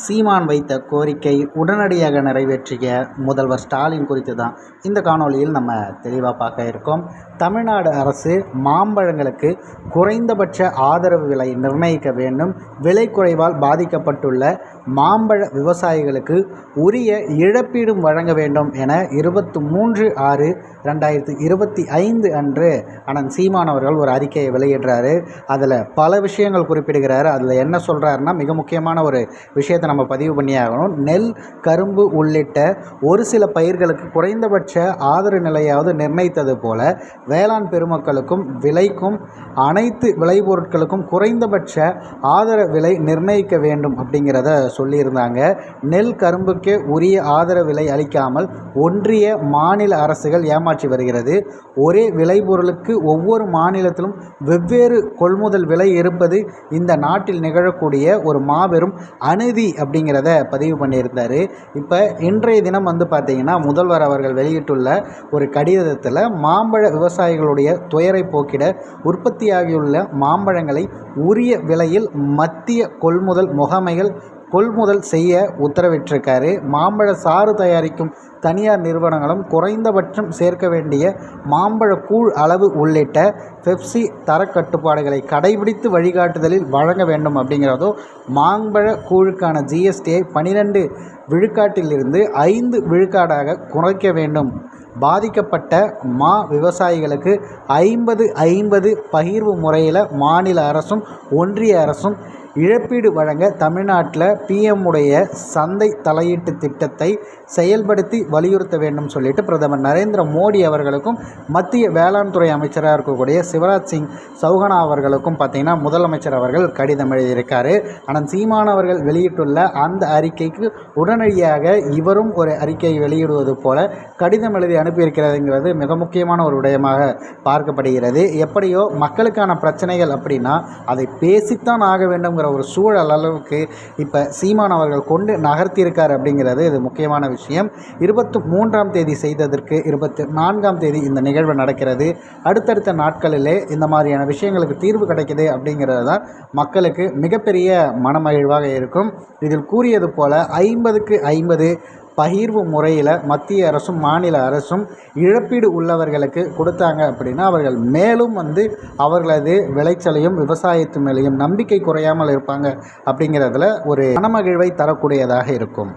சீமான் வைத்த கோரிக்கை உடனடியாக நிறைவேற்றிய முதல்வர் ஸ்டாலின் குறித்து தான் இந்த காணொளியில் நம்ம தெளிவாக பார்க்க இருக்கோம். தமிழ்நாடு அரசு மாம்பழங்களுக்கு குறைந்தபட்ச ஆதரவு விலை நிர்ணயிக்க வேண்டும். விலை குறைவால் பாதிக்கப்பட்டுள்ள மாம்பழ விவசாயிகளுக்கு உரிய இழப்பீடும் வழங்க வேண்டும் என இருபத்தி மூன்று ஆறு ரெண்டாயிரத்தி இருபத்தி ஐந்து அன்று அனந்த் சீமான் அவர்கள் ஒரு அறிக்கையை வெளியிடுறாரு. அதில் பல விஷயங்கள் குறிப்பிடுகிறாரு. அதில் என்ன சொல்கிறாருன்னா மிக முக்கியமான ஒரு விஷயத்தை நம்ம பதிவு பண்ணி ஆகணும். நெல் கரும்பு உள்ளிட்ட ஒரு சில பயிர்களுக்கு குறைந்தபட்ச ஆதரவு நிலையாவது நிர்ணயித்தது போல வேளாண் பெருமக்களுக்கும் விலைக்கும் அனைத்து விளைபொருட்களுக்கும் குறைந்தபட்ச ஆதரவு விலை நிர்ணயிக்க வேண்டும் அப்படிங்கிறத சொல்லியிருந்தாங்க. நெல் கரும்புக்கே உரிய ஆதரவு விலை அளிக்காமல் ஒன்றிய மாநில அரசுகள் ஏமாற்றி வருகிறது. ஒரே விளைபொருளுக்கு ஒவ்வொரு மாநிலத்திலும் வெவ்வேறு கொள்முதல் விலை இருப்பது இந்த நாட்டில் நிகழக்கூடிய ஒரு மாபெரும் அநீதி அப்படிங்கிறத பதிவு பண்ணியிருந்தார். இப்போ இன்றைய தினம் வந்து பார்த்திங்கன்னா முதல்வர் அவர்கள் வெளியிட்டுள்ள ஒரு கடிதத்தில் மாம்பழ விவசாயிகளுடைய துயரை போக்கிட உற்பத்தியாகியுள்ள மாம்பழங்களை உரிய விலையில் மத்திய கொள்முதல் முகமைகள் கொள்முதல் செய்ய உத்தரவிட்டிருக்காரு. மாம்பழ சாறு தயாரிக்கும் தனியார் நிறுவனங்களும் குறைந்தபட்சம் சேர்க்க வேண்டிய மாம்பழ கூழ் அளவு உள்ளிட்ட பெப்சி தரக்கட்டுப்பாடுகளை கடைபிடித்து வழிகாட்டுதலில் வழங்க வேண்டும் அப்படிங்கிறதோ மாம்பழ கூழுக்கான ஜிஎஸ்டியை பனிரெண்டு விழுக்காட்டிலிருந்து ஐந்து விழுக்காடாக குறைக்க வேண்டும். பாதிக்கப்பட்ட மா விவசாயிகளுக்கு ஐம்பது ஐம்பது பகிர்வு முறையில் மாநில அரசும் ஒன்றிய அரசும் இழப்பீடு வழங்க தமிழ்நாட்டில் பிஎம் உடைய சந்தை தலையீட்டு திட்டத்தை செயல்படுத்தி வலியுறுத்த வேண்டும் சொல்லிட்டு பிரதமர் நரேந்திர மோடி அவர்களுக்கும் மத்திய வேளாண் துறை அமைச்சராக இருக்கக்கூடிய சிவராஜ் சிங் சௌஹனா அவர்களுக்கும் பார்த்திங்கன்னா முதலமைச்சர் அவர்கள் கடிதம் எழுதியிருக்காரு. ஆனால் சீமான் அவர்கள் வெளியிட்டுள்ள அந்த அறிக்கைக்கு உடனடியாக இவரும் ஒரு அறிக்கையை வெளியிடுவது போல கடிதம் எழுதி அனுப்பியிருக்கிறதுங்கிறது மிக முக்கியமான ஒரு விடயமாக பார்க்கப்படுகிறது. எப்படியோ மக்களுக்கான பிரச்சனைகள் அப்படின்னா அதை பேசித்தான் ஆக வேண்டும் வேண்டும்ங்கிற ஒரு சூழல் அளவுக்கு இப்போ சீமான் அவர்கள் கொண்டு நகர்த்தியிருக்கார் அப்படிங்கிறது இது முக்கியமான விஷயம். இருபத்தி மூன்றாம் தேதி செய்ததற்கு இருபத்தி நான்காம் தேதி இந்த நிகழ்வு நடக்கிறது. அடுத்தடுத்த நாட்களிலே இந்த மாதிரியான விஷயங்களுக்கு தீர்வு கிடைக்குது அப்படிங்கிறது தான் மக்களுக்கு மிகப்பெரிய மனமகிழ்வாக இருக்கும். இதில் கூறியது போல ஐம்பதுக்கு ஐம்பது பகிர்வு முறையில் மத்திய அரசும் மாநில அரசும் இழப்பீடு உள்ளவர்களுக்கு கொடுத்தாங்க அப்படின்னா அவர்கள் மேலும் வந்து அவர்களது விளைச்சலையும் விவசாயத்து மேலேயும் நம்பிக்கை குறையாமல் இருப்பாங்க அப்படிங்கிறதுல ஒரு மனமகிழ்வை தரக்கூடியதாக இருக்கும்.